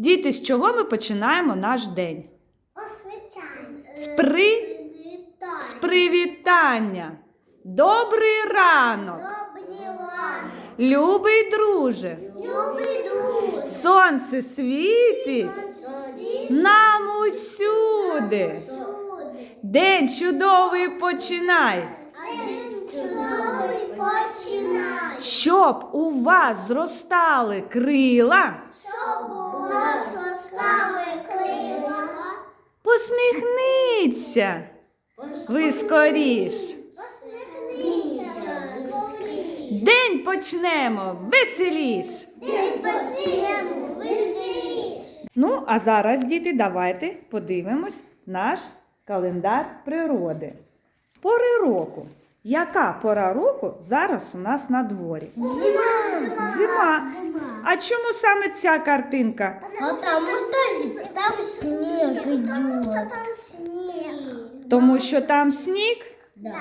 Діти, з чого ми починаємо наш день? Освічання. З при- З привітання. Добрий ранок, Добрий ранок. любий друже. Любий друг. Сонце світить нам усюди. Всюди. День чудовий починай. Починай. Щоб у вас зростали крила, Щоб у вас розстали крила. посміхніться. Ви скоріш. День почнемо веселіш. День почнемо веселіш. Ну, а зараз, діти, давайте подивимось наш календар природи. Пори року. Яка пора року зараз у нас на дворі? Зима. Зима. А чому саме ця картинка? Потому что там снег Потому що идет. там сніг. Тому що там сніг. Да.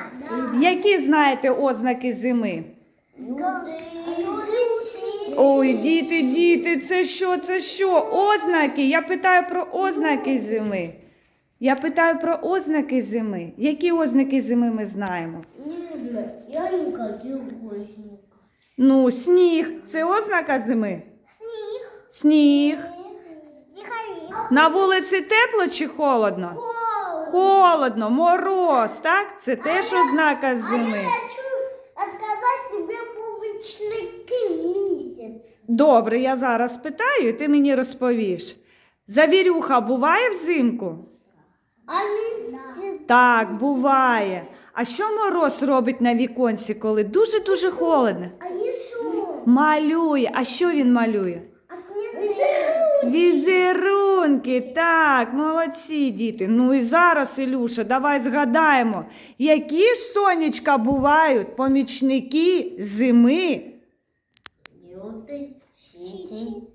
Які знаєте ознаки зими? Ой, діти, діти, це що, це що? Ознаки. Я питаю про ознаки зими. Я питаю про ознаки зими. Які ознаки зими ми знаємо? Не знаю, я не ходил гостник. Ну, сніг це ознака зими. Сніг. Сніг. На вулиці тепло чи холодно? Холодно, мороз, так? Це теж ознака А я зими. хочу сказати тобі помічники місяць. Добре, я зараз питаю, і ти мені розповіш. Завірюха буває взимку? Так, буває. А що мороз робить на віконці, коли дуже-дуже холодно? Малює. А що він малює? Візерунки, так, молодці діти. Ну і зараз, Ілюша, давай згадаємо, які ж сонечка бувають помічники зими. Лютый, сечень,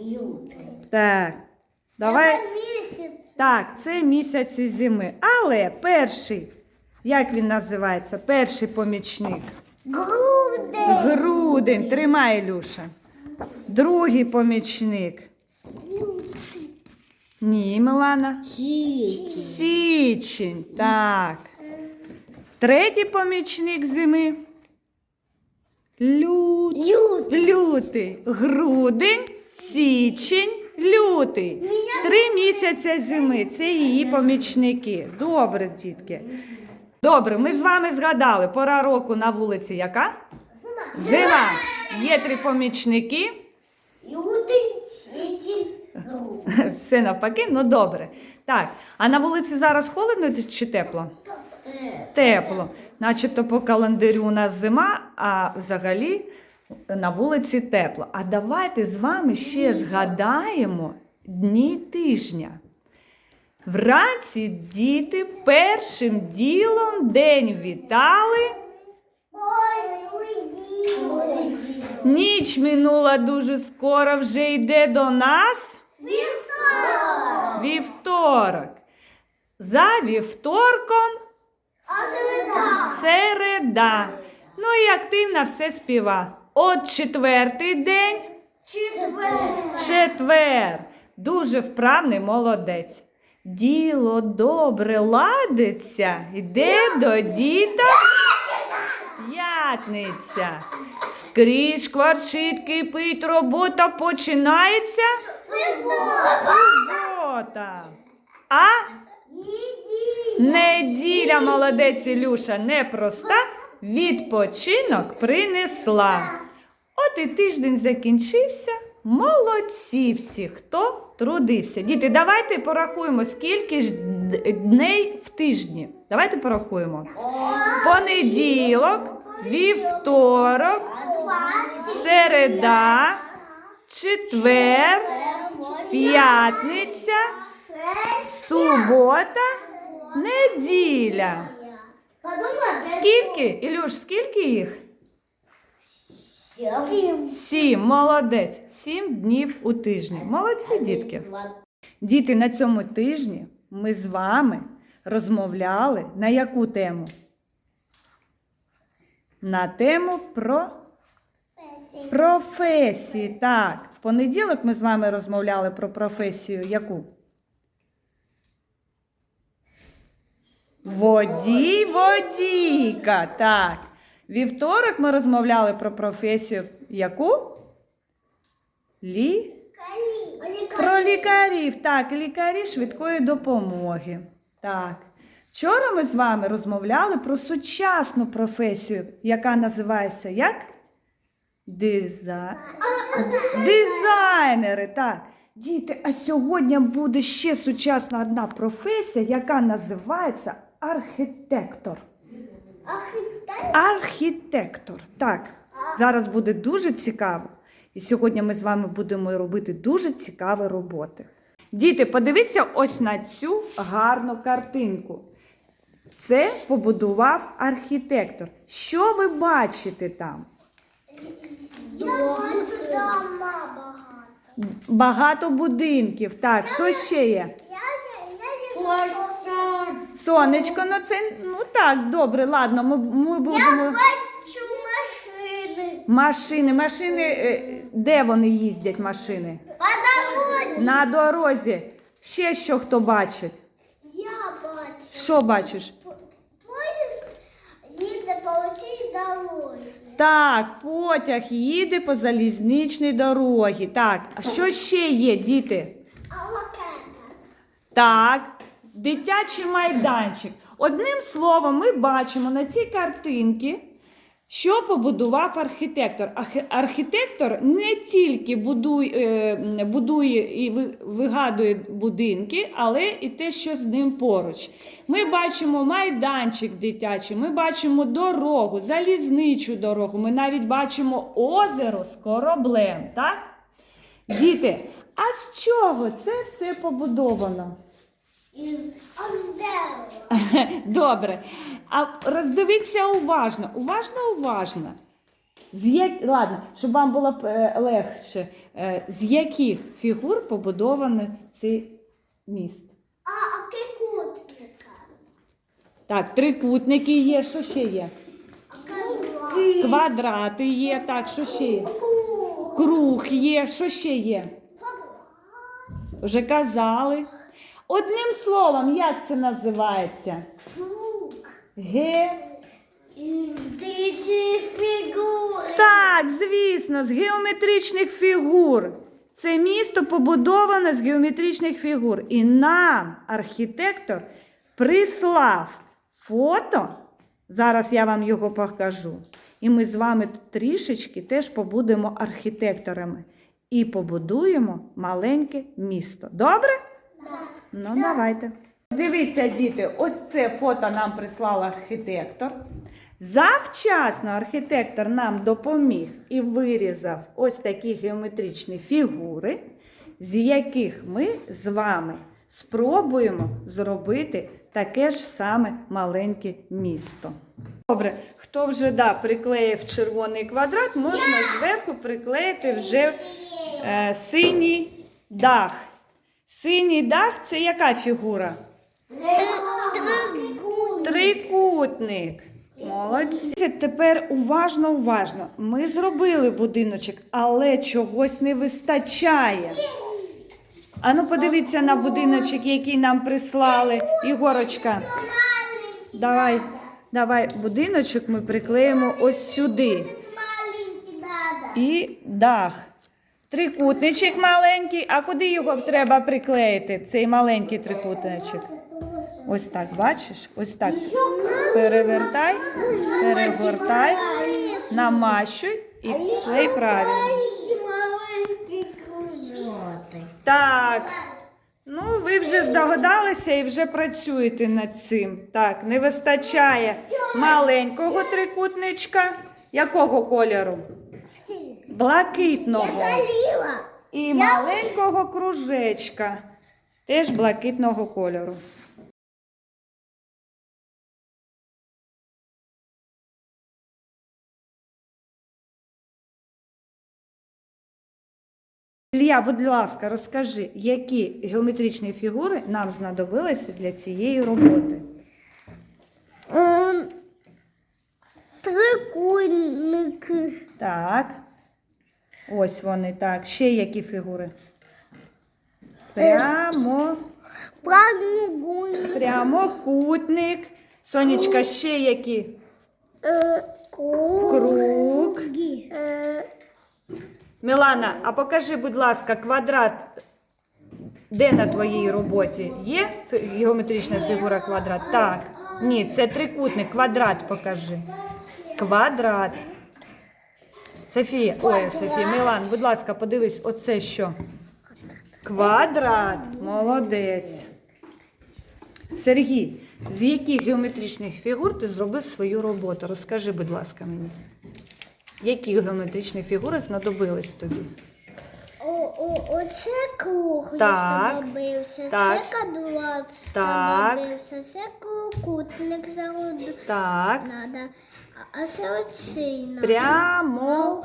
лютый. Так, давай. Це місяць. Так, це місяць зими. Але перший, як він називається? Перший помічник. Грудень. Грудень. Тримай, Ілюша. Другий помічник. Ні, Милана. Сечень. Січень. Так. Третій помічник зими. Лют... Лютый. Лютий. Грудень, січень, лютий. Три місяці зими. Це її помічники. Добре, дітки. Добре, ми з вами згадали. Пора року на вулиці яка? Зима. Є три помічники. Все навпаки, ну добре. Так, а на вулиці зараз холодно чи тепло? Тепло. Начебто по календарю у нас зима, а взагалі на вулиці тепло. А давайте з вами ще згадаємо дні тижня. Вранці діти першим ділом день вітали. Ніч минула дуже скоро, вже йде до нас Вівторок. вівторок. За вівторком А середа. середа. Ну і активно все співа. От четвертий день, Четвер. четвер. Дуже вправний молодець. Діло добре ладиться, йде до діток п'ятниця. Скрізь кварчить, кипить, робота починається. Субота. А неділя, молодець Ілюша, непроста, відпочинок принесла. І тиждень закінчився. Молодці всі, хто трудився. Діти, давайте порахуємо, скільки ж дней в тижні. Давайте порахуємо. Понеділок, вівторок, середа, четвер, п'ятниця, субота, неділя. Скільки? Ілюш, скільки їх? Сім. Сім. Молодець. Сім днів у тижні. Молодці, дітки. Діти, на цьому тижні ми з вами розмовляли на яку тему? На тему про професії. Так, в понеділок ми з вами розмовляли про професію яку? Водій, водійка. Так. Вівторок ми розмовляли про професію яку? Лі? Про лікарів. Так, лікарі швидкої допомоги. Так. Вчора ми з вами розмовляли про сучасну професію, яка називається як? Диза... Дизайнери. Так. Діти, а сьогодні буде ще сучасна одна професія, яка називається архітектор. Архітектор. Так, зараз буде дуже цікаво. І сьогодні ми з вами будемо робити дуже цікаві роботи. Діти, подивіться ось на цю гарну картинку. Це побудував архітектор. Що ви бачите там? Я бачу там багато. Багато будинків. Так, що ще є? Я, Сонечко, ну це ну так, добре, ладно, ми, ми будемо. бачу машини. Машини, машини, е, де вони їздять, машини? По дорозі. На дорозі. Ще що хто бачить? Я бачу. Що бачиш? Поїзд їздить по цій дорозі. Так, потяг їде по залізничній дорогі. Так, а що ще є, діти? А лакета. Так, дитячий майданчик. Одним словом, ми бачимо на цій картинці, що побудував архітектор. Архітектор не тільки будує, е, будує і вигадує будинки, але і те, що з ним поруч. Ми бачимо майданчик дитячий, ми бачимо дорогу, залізничу дорогу, ми навіть бачимо озеро з кораблем. Так? Діти, а з чого це все побудовано? Добре. А роздивіться уважно, уважно, уважно. З як... Ладно, щоб вам було е, легше, е, з яких фігур побудований цей міст? А, а кикутника. Так, трикутники є, що ще є? Круг. Квадрати є, так, що ще є? Круг. Круг є, що ще є? Вже казали. Одним словом, як це називається? Круг. Ге. Диці фігури. Так, звісно, з геометричних фігур. Це місто побудоване з геометричних фігур. І нам архітектор прислав фото. Зараз я вам його покажу. І ми з вами трішечки теж побудемо архітекторами і побудуємо маленьке місто. Добре? Ну, давайте. Дивіться, діти, ось це фото нам прислав архітектор. Завчасно архітектор нам допоміг і вирізав ось такі геометричні фігури, з яких ми з вами спробуємо зробити таке ж саме маленьке місто. Добре, хто вже да, приклеїв червоний квадрат, можна зверху приклеїти вже е, синій дах. Синій дах це яка фігура? Трикутник. Молодці. Тепер уважно, уважно. Ми зробили будиночок, але чогось не вистачає. Ану, подивіться на будиночок, який нам прислали. Ігорочка, давай, давай будиночок ми приклеїмо ось сюди. І дах. Трикутничок маленький. А куди його треба приклеїти? Цей маленький трикутничок. Ось так, бачиш? Ось так. Перевертай, перегортай, намащуй і клей правильно. Так. Ну, ви вже здогадалися і вже працюєте над цим. Так, не вистачає маленького трикутничка. Якого кольору? Блакитного. І маленького кружечка. Теж блакитного кольору. Ілля, будь ласка, розкажи, які геометричні фігури нам знадобилися для цієї роботи? Трикутники. Так, Ось вони так. Ще які фігури? Прямо, Прямоугольник. прямокутник. Сонечка, ще які? Е, Круг. Круг. Е, Мілана, а покажи, будь ласка, квадрат. Де на твоїй роботі? Є геометрична фігура квадрат? Так. Ні, це трикутник, квадрат покажи. Квадрат. Софія, ой, Софія, Мілан, будь ласка, подивись, оце що? Квадрат. Молодець. Сергій, з яких геометричних фігур ти зробив свою роботу? Розкажи, будь ласка, мені. Які геометричні фігури знадобились тобі? О, о, оце круг Так. знадобився, Так. це квадрат Так. знадобився, це кутник зароду Так. надо. А- А це оцей. Прямо.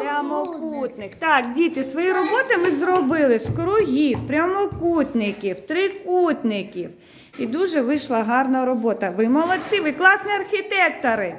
Прямокутник. Так, діти, свої роботи ми зробили з кругів, прямокутників, трикутників. І дуже вийшла гарна робота. Ви молодці, ви класні архітектори.